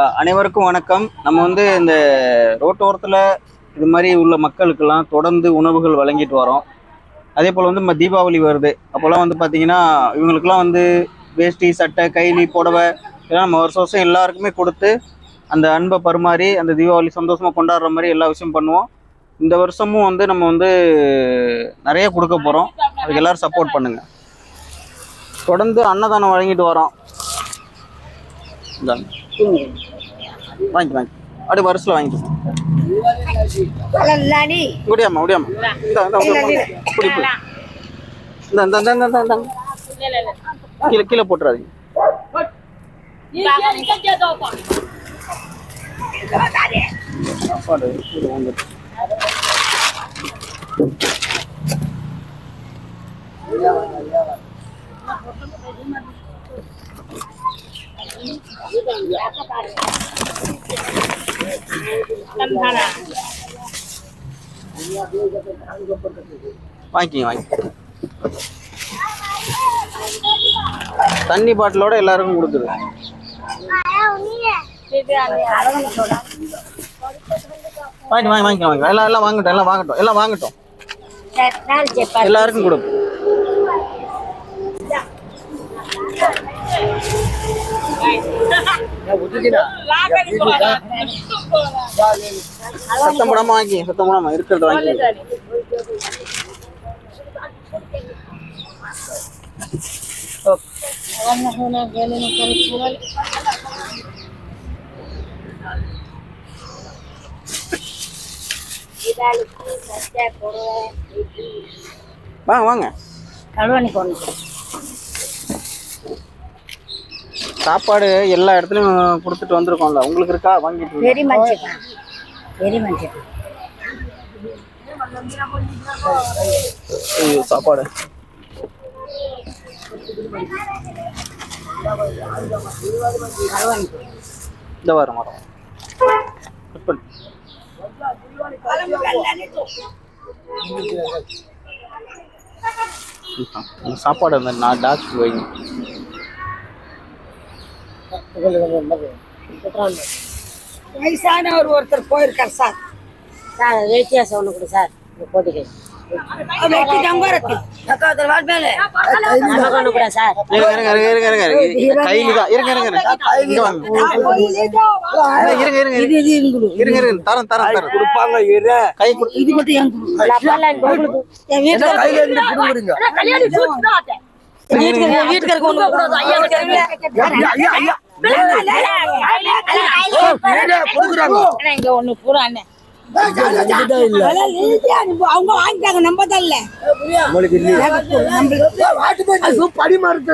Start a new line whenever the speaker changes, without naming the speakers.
அனைவருக்கும் வணக்கம். நம்ம வந்து இந்த ரோட்டோரத்தில் இது மாதிரி உள்ள மக்களுக்கெல்லாம் தொடர்ந்து உணவுகள் வழங்கிட்டு வரோம். அதே போல் வந்து நம்ம தீபாவளி வருது. அப்போல்லாம் வந்து பார்த்தீங்கன்னா இவங்களுக்குலாம் வந்து வேஷ்டி சட்டை கைலி புடவை இதெல்லாம் நம்ம வருஷம் வருஷம் எல்லாருக்குமே கொடுத்து அந்த அன்பை பரிமாறி அந்த தீபாவளி சந்தோஷமாக கொண்டாடுற மாதிரி எல்லா விஷயம் பண்ணுவோம். இந்த வருஷமும் வந்து நம்ம வந்து நிறைய கொடுக்க போகிறோம் அதுக்கு எல்லோரும் சப்போர்ட் பண்ணுங்கள் தொடர்ந்து அன்னதானம் வழங்கிட்டு வரோம். வாங்கி வாங்கி அப்படியே வருஷத்தில்
அல்லாடி
முடியாமா முடியாமா. இந்த. இந்த கீழே கீழே போட்டுறாதீங்க. வந்துட்டு வாங்கிக்கிங்க வாங்கி தண்ணி பாட்டிலோட எல்லாருக்கும் கொடுக்குது. வாங்கி வாங்கி வாங்கிக்க வாங்க. எல்லாம் எல்லாம் வாங்கட்டும் எல்லாம் வாங்கட்டும் எல்லாம் வாங்கட்டும். எல்லாருக்கும் கொடுக்கும் சத்தம் போடாம வாங்கி சத்தம் போடாம இருக்கிறத வாங்கி. வாங்க வாங்க.
கழுவணி போடணும்.
சாப்பாடு எல்லா இடத்துலயும் கொடுத்துட்டு வந்திருக்கோம்ல. உங்களுக்கு இருக்கா? வாங்கிட்டு?
வெறி மஞ்சள் வெறி மஞ்சள்.
ஐயோ சாப்பாடு. இந்த வாரம் வரோம். கட் பண்ணு. சாப்பாடு அந்த நான் டாக்டர் வைங்க.
வயசானவர் ஒருத்தர் போயிருக்கார் சார் சார் வேட்டியாசம் ஒன்று கொடு சார் இந்த போட்டிக்கு வெட்டி அவங்க வாங்கிட்டாங்க நம்ம தரல
நம்மளுக்கு இல்லையா. படி மறுத்து